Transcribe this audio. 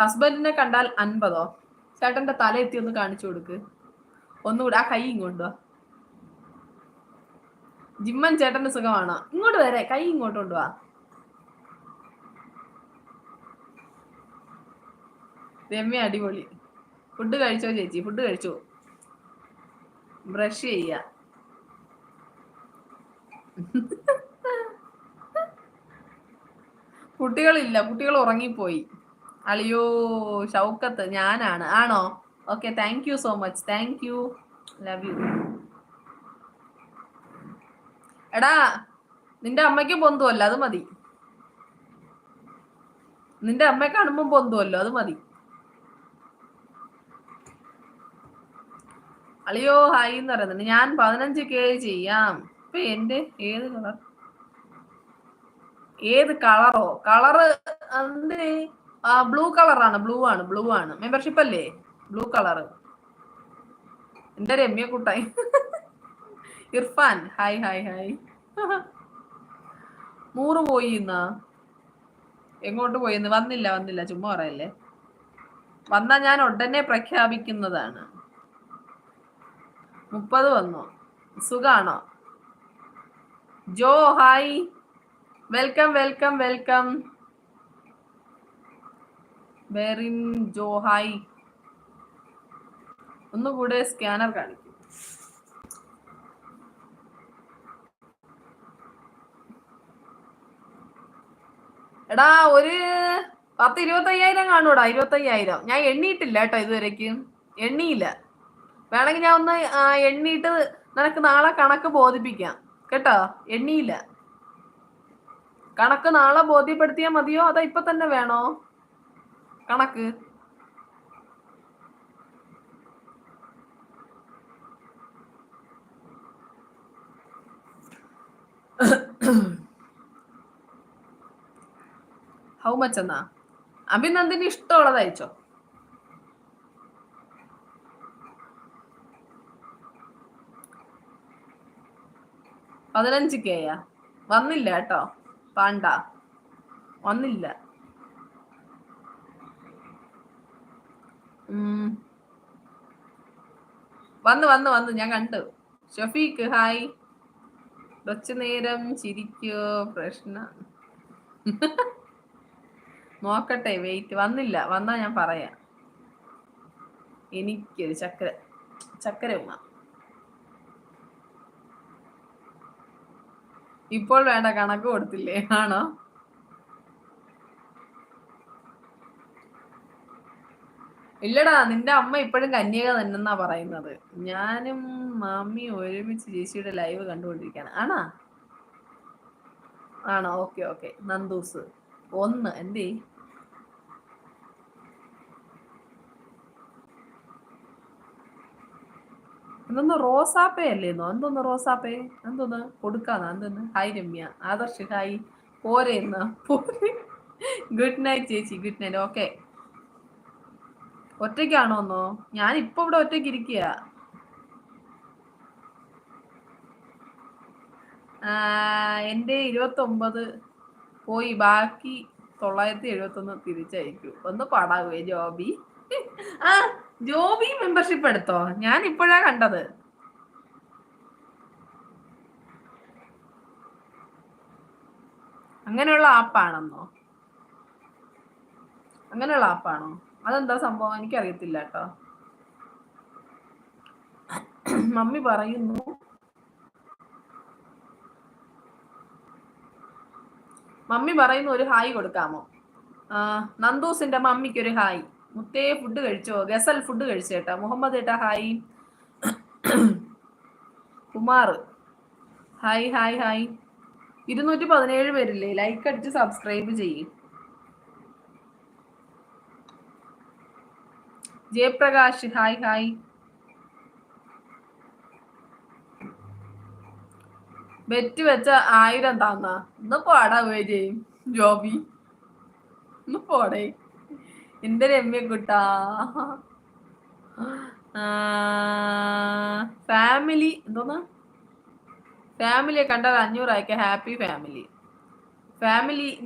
ഹസ്ബൻഡിനെ കണ്ടാൽ അൻപതോ? ചേട്ടന്റെ തല എത്തി ഒന്ന് കാണിച്ചു കൊടുക്ക്. ഒന്നുകൂടെ ആ കൈ ഇങ്ങോട്ട് ജിമ്മൻ ചേട്ടന്റെ സുഖമാണോ? ഇങ്ങോട്ട് വരെ കൈ ഇങ്ങോട്ട് കൊണ്ടുവാ രമ്യ അടിപൊളി. ഫുഡ് കഴിച്ചോ ചേച്ചി? ഫുഡ് കഴിച്ചോ? ബ്രഷ് ചെയ്യ. കുട്ടികളില്ല കുട്ടികൾ ഉറങ്ങിപ്പോയി. അളിയോ ഷൗക്കത്ത്. ഞാനാണ്. ആണോ? Okay thank you so much thank you love you എടാ നിന്റെ അമ്മയ്ക്ക് പൊന്തുവല്ലോ അത് മതി. നിന്റെ അമ്മയെ കാണുമ്പോൾ പൊന്തുവല്ലോ അത് മതി. അളിയോ ഹായ് എന്ന് പറയുന്നുണ്ട്. ഞാൻ പതിനഞ്ച് കെ ചെയ്യാം. ഇപ്പൊ എന്റെ ഏത് കളർ? ഏത് കളറോ? കളറ് എന്തിന് ആ ബ്ലൂ കളറാണ് ബ്ലൂ ആണ് ബ്ലൂ ആണ് മെമ്പർഷിപ്പ് അല്ലേ? ബ്ലൂ കളർ എന്റെ രമ്യ കൂട്ടായി. ഇർഫാൻ ഹായ് ഹായ് ഹായ് നൂറ് പോയി ഇന്നാ. എങ്ങോട്ട് പോയിന്ന് വന്നില്ല വന്നില്ല. ചുമ്മാ പറയല്ലേ? വന്നാ ഞാൻ ഉടനെ പ്രഖ്യാപിക്കുന്നതാണ്. മുപ്പത് വന്നു. സുഖാണോ? Jo hi welcome welcome welcome Berin ജോഹായി. ഒന്നുകൂടെ സ്കാനർ കാണിക്കും. എടാ ഒരു പത്ത് ഇരുപത്തയ്യായിരം കാണൂടാ ഇരുപത്തയ്യായിരം. ഞാൻ എണ്ണിയിട്ടില്ല കേട്ടോ ഇതുവരേക്കും. എണ്ണിയില്ല. വേണമെങ്കിൽ ഞാൻ ഒന്ന് എണ്ണിയിട്ട് നിനക്ക് നാളെ കണക്ക് ബോധിപ്പിക്കാം. കേട്ടോ? എണ്ണിയില്ല. കണക്ക് നാളെ ബോധ്യപ്പെടുത്തിയാൽ മതിയോ? അതോ ഇപ്പൊ തന്നെ വേണോ? കണക്ക്. ഹൗ മച്ച് എന്നാ? അഭിനന്ദിന് ഇഷ്ടമുള്ളത് അയച്ചോ? പതിനഞ്ച് കെയാ വന്നില്ല കേട്ടോ. പാണ്ട വന്നില്ല. വന്ന് വന്ന് വന്ന്. ഞാൻ കണ്ടു. ഷഫീഖ് ഹായ്. കുറച്ചു നേരം ചിരിക്കോ? പ്രശ്നം. നോക്കട്ടെ വെയിറ്റ് വന്നില്ല. വന്നാ ഞാൻ പറയാ. എനിക്ക് ചക്കര ചക്കര ഉമ്മ. ഇപ്പോൾ വേണ്ട കണക്ക് കൊടുത്തില്ലേ? ആണോ? ഇല്ലടാ നിന്റെ അമ്മ ഇപ്പോഴും കന്യക തന്നെന്നാ പറയുന്നത്. ഞാനും മാമി ഒരുമിച്ച് ചേച്ചിയുടെ ലൈവ് കണ്ടുകൊണ്ടിരിക്കാണ് ആണാ? ആണോ? Okay okay. നന്ദൂസ്. ഒന്ന് എന്തേ എന്തോന്ന് റോസാപ്പേ അല്ലേന്നോ എന്തോന്ന് റോസാപ്പേ? എന്തോന്ന്? കൊടുക്കാന്നാ? എന്തോന്ന്? ഹായ് രമ്യ. ആദർശ് ഹായ്. പോരെ എന്നാ? പോരെ. ഗുഡ് നൈറ്റ് ചേച്ചി. Good night. ഓക്കെ. ഒറ്റയ്ക്കാണോന്നോ? ഞാൻ ഇപ്പൊ ഇവിടെ ഒറ്റയ്ക്ക് ഇരിക്കുക എന്റെ ഇരുപത്തി ഒമ്പത് പോയി. ബാക്കി തൊള്ളായിരത്തി എഴുപത്തി ഒന്ന് തിരിച്ചയക്കൂ. ഒന്ന് പാടാകുവേ ജോബി. ആ ജോബി മെമ്പർഷിപ്പ് എടുത്തോ? ഞാൻ ഇപ്പോഴാ കണ്ടത്. അങ്ങനെയുള്ള ആപ്പാണെന്നോ? അങ്ങനെയുള്ള ആപ്പാണോ? അതെന്താ സംഭവം? എനിക്കറിയത്തില്ല കേട്ടോ. മമ്മി പറയുന്നു മമ്മി പറയുന്നു ഒരു ഹായ് കൊടുക്കാമോ? നന്ദൂസിന്റെ മമ്മിക്ക് ഒരു ഹായ്. മുത്തേ ഫുഡ് കഴിച്ചോ? ഗസൽ ഫുഡ് കഴിച്ചേട്ടാ മുഹമ്മദ് ഏട്ടാ hi. Kumar hi hi hi. ഇരുന്നൂറ്റി പതിനേഴ് പേരില്ലേ? ലൈക്ക് അടിച്ച് സബ്സ്ക്രൈബ് ചെയ്യും. Jayaprakash hi hi. ബെറ്റ് വെച്ച ആയിരം താന്ന. ഇന്ന് പോടാ ചെയ്യും ജോബി. ഒന്ന് പോടേ. എന്റെ രമ്യ കുട്ടാ. ഫാമിലി എന്തോന്നാ? ഫാമിലിയെ കണ്ടാൽ അഞ്ഞൂറ് ഹാപ്പി ഫാമിലി. ഫാമിലി